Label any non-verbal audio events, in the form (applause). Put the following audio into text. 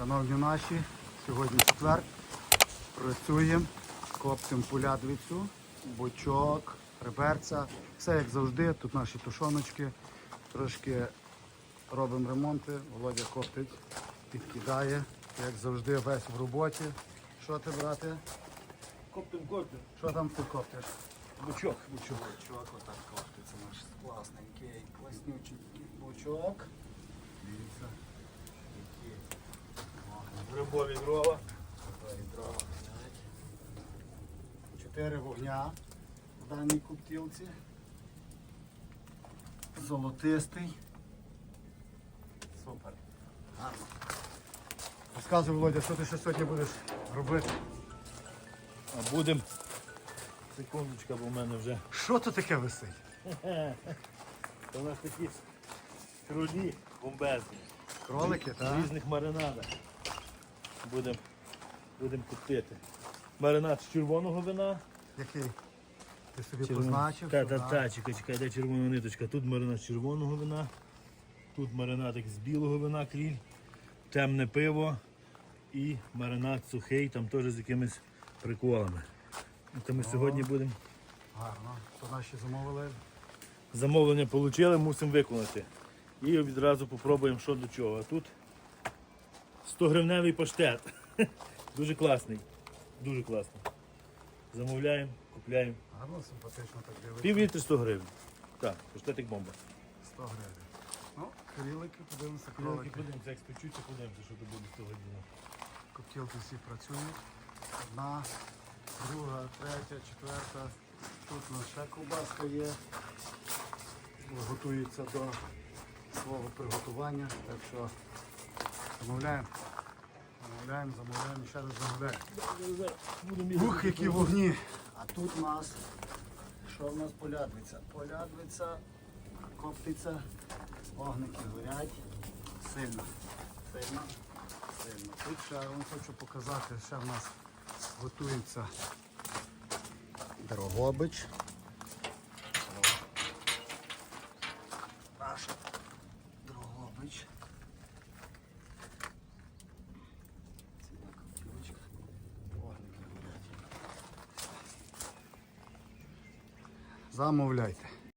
Шановні наші, сьогодні четвер. Працюємо, коптимо полядвицю, бочок, реберця. Все як завжди. Тут наші тушоночки. Трошки робимо ремонти. Володя коптить, підкидає. Як завжди, весь в роботі. Що ти, брате? Коптим, коптим. Що там ти коптиш? Бучок, бучок. Бочок, отак коптиться наш класненький, класнючий бочок. Дивіться, Грибові дрова. Чотири вогня в даній куптілці. Золотистий. Супер. Гарно. Розказуй, Володя, що ти ще сьогодні будеш робити? А будем. Секундочка, бо в мене вже. Що тут таке висить? (laughs) Це у нас такі круді бомбезні. Кролики, В різних маринадах. Будемо будем купити. Маринад з червоного вина. Який? Ти собі позначив? Та, що, та, да? та, чекай, чекай, де червона ниточка. Тут маринад з червоного вина. Тут маринадик з білого вина кріль, темне пиво і маринад сухий, там теж з якимись приколами. То ми сьогодні будемо Гарно. То наші замовили. Замовлення отримали, мусимо виконати. І відразу попробуємо, що до чого. А тут 100 гривневий паштет. (laughs) Дуже класний. Дуже класний. Замовляємо, купляємо. Гарно, симпатично так дивиться. Пів літри 100 гривень. Так, паштетик бомба. 100 гривень. Ну, крілики, подивимося, Кролики кролики. подивимося, як спечуться, подивимося, що то буде того. Коптілки всі працюють. Одна, друга, третя, четверта. Тут у нас ще ковбаска є. Готується до свого приготування. Так що замовляємо. Замовляємо, замовляємо, ще раз замовляємо. Ух, які вогні! А тут у нас, що в нас полядвиця? Полядвиця, коптиться, вогники горять. Сильно, сильно, сильно. Тут ще я вам хочу показати, ще в нас готується Дрогобич. Наш Дрогобич. Ціла коптілочка. Вогники горять. Замовляйте.